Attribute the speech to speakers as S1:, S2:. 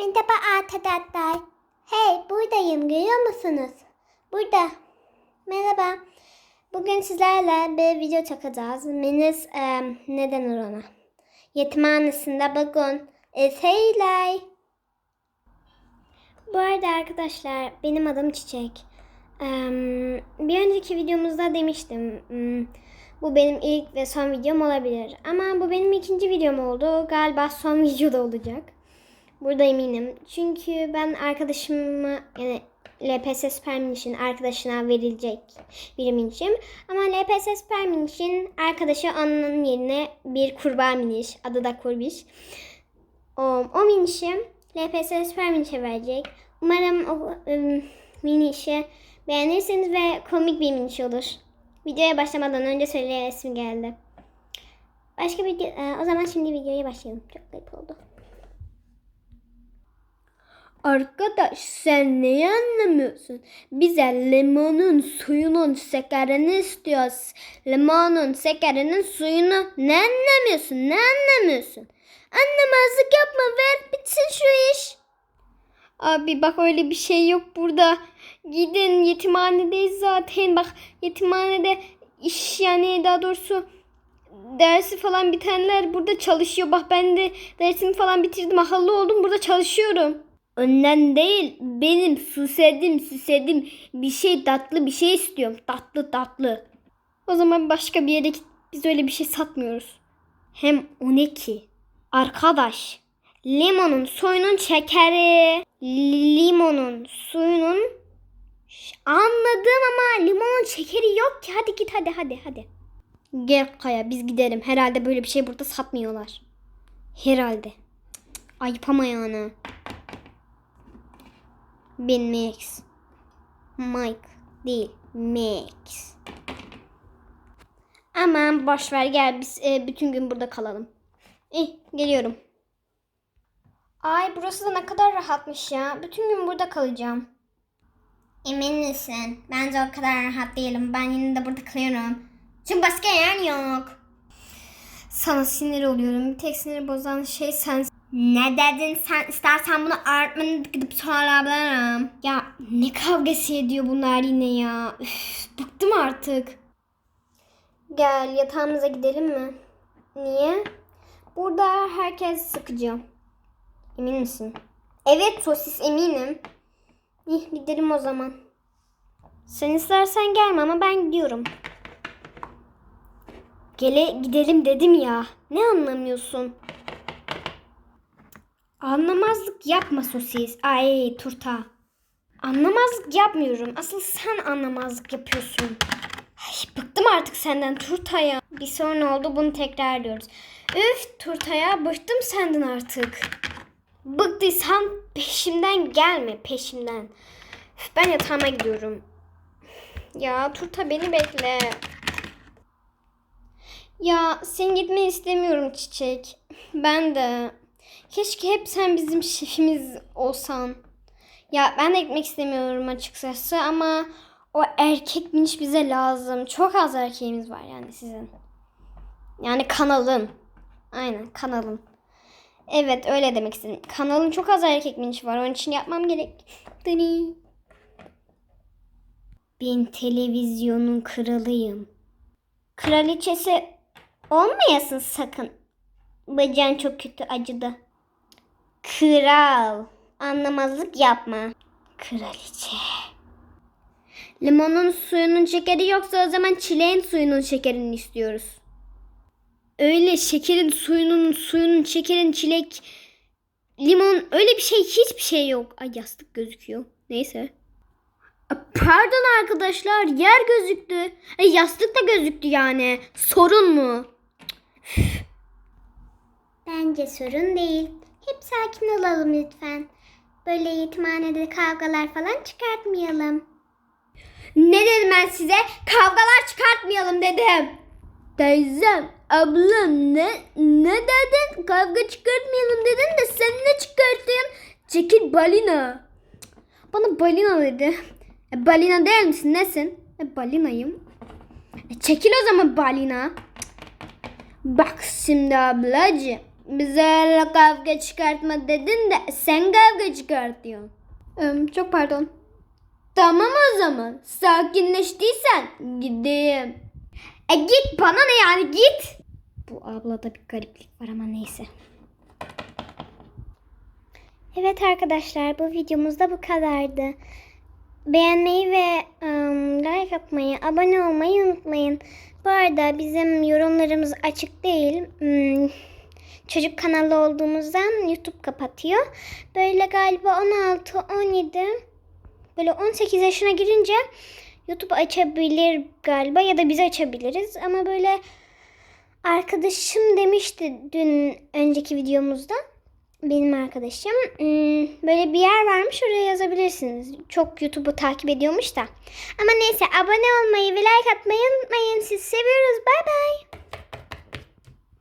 S1: Merhaba arkadaşlar. Hey buradayım görüyor musunuz? Burada. Merhaba. Bugün sizlerle bir video çekeceğiz. Menis e, ne denir ona? Yetimhanesinde bugün e, şeyler. Bu arada arkadaşlar benim adım Çiçek. Eee, bir önceki videomuzda demiştim. hmm, Bu benim ilk ve son videom olabilir. Ama bu benim ikinci videom oldu. Galiba son videoda olacak. Burada eminim. Çünkü ben arkadaşıma yani LPS Spermin için arkadaşına verilecek bir minişim. Ama LPS Spermin için arkadaşı onun yerine bir kurbağa miniş. Adı da kurbiş. O, o minişim LPS Spermin'e verecek. Umarım o ım, minişi beğenirsiniz ve komik bir miniş olur. Videoya başlamadan önce söyleyesim geldi. Başka bir e, o zaman şimdi videoya başlayalım. Çok garip oldu.
S2: Arkadaş sen neyi anlamıyorsun? Bize limonun suyunun şekerini istiyoruz. Limonun şekerinin suyunu ne anlamıyorsun? Ne anlamıyorsun? Anlamazlık yapma ver bitsin şu iş. Abi bak öyle bir şey yok burada. Gidin yetimhanedeyiz zaten. Bak yetimhanede iş yani daha doğrusu dersi falan bitenler burada çalışıyor. Bak ben de dersimi falan bitirdim. Akıllı oldum burada çalışıyorum. Önden değil benim susedim susedim bir şey tatlı bir şey istiyorum. Tatlı tatlı. O zaman başka bir yere git. Biz öyle bir şey satmıyoruz. Hem o ne ki? Arkadaş. Limonun suyunun şekeri. Limonun suyunun Anladım ama limonun şekeri yok ki. Hadi git hadi hadi hadi. Gel Kaya biz gidelim. Herhalde böyle bir şey burada satmıyorlar. Herhalde. Ayıp ama yani. Ben Max. Mike değil. Max. Aman boş ver gel biz e, bütün gün burada kalalım. İyi geliyorum. Ay burası da ne kadar rahatmış ya. Bütün gün burada kalacağım.
S1: Emin misin? Bence o kadar rahat değilim. Ben yine de burada kalıyorum. Çünkü başka yer yok.
S2: Sana sinir oluyorum. Bir tek sinir bozan şey sensin.
S1: Ne dedin sen? İstersen bunu öğretmene gidip sorabilirim.
S2: Ya ne kavgası ediyor bunlar yine ya. Üf, bıktım artık. Gel yatağımıza gidelim mi? Niye? Burada herkes sıkıcı. Emin misin? Evet sosis eminim. İyi gidelim o zaman. Sen istersen gelme ama ben gidiyorum. Gele gidelim dedim ya. Ne anlamıyorsun? Anlamazlık yapma sosis. Ay turta. Anlamazlık yapmıyorum. Asıl sen anlamazlık yapıyorsun. Ay, bıktım artık senden turtaya. Bir sorun oldu bunu tekrarlıyoruz. Üf turtaya bıktım senden artık. Bıktıysan peşimden gelme peşimden. Üf, ben yatağıma gidiyorum. Ya turta beni bekle. Ya sen gitmeyi istemiyorum Çiçek. Ben de. Keşke hep sen bizim şefimiz olsan. Ya ben de gitmek istemiyorum açıkçası ama o erkek miniş bize lazım. Çok az erkeğimiz var yani sizin. Yani kanalın. Aynen kanalın. Evet öyle demek istedim. Kanalın çok az erkek miniş var. Onun için yapmam gerek. Dını. Ben televizyonun kralıyım. Kraliçesi olmayasın sakın. Bacağın çok kötü acıdı. Kral. Anlamazlık yapma. Kraliçe. Limonun suyunun şekeri yoksa o zaman çileğin suyunun şekerini istiyoruz. Öyle şekerin suyunun suyunun şekerin çilek limon öyle bir şey hiçbir şey yok. Ay yastık gözüküyor. Neyse. Pardon arkadaşlar yer gözüktü. Ay, yastık da gözüktü yani. Sorun mu?
S1: Bence sorun değil. Hep sakin olalım lütfen. Böyle yetimhanede kavgalar falan çıkartmayalım.
S2: Ne dedim ben size? Kavgalar çıkartmayalım dedim. Teyzem, ablam ne ne dedin? Kavga çıkartmayalım dedin de sen ne çıkarttın? Çekil balina. Bana balina dedi. E, balina değil misin? Nesin? E, balinayım. E, çekil o zaman balina. Bak şimdi ablacığım. Bize öyle kavga çıkartma dedin de sen kavga çıkartıyorsun.
S1: çok pardon.
S2: Tamam o zaman. Sakinleştiysen gideyim.
S1: E git bana ne yani git. Bu ablada bir gariplik var ama neyse. Evet arkadaşlar bu videomuzda bu kadardı. Beğenmeyi ve ım, like atmayı, abone olmayı unutmayın. Bu arada bizim yorumlarımız açık değil. Hmm, çocuk kanalı olduğumuzdan YouTube kapatıyor. Böyle galiba 16, 17, böyle 18 yaşına girince YouTube açabilir galiba ya da biz açabiliriz. Ama böyle arkadaşım demişti dün önceki videomuzda. Benim arkadaşım. hmm, Böyle bir yer varmış oraya yazabilirsiniz. Çok YouTube'u takip ediyormuş da. Ama neyse abone olmayı ve like atmayı unutmayın. Sizi seviyoruz. Bay bay.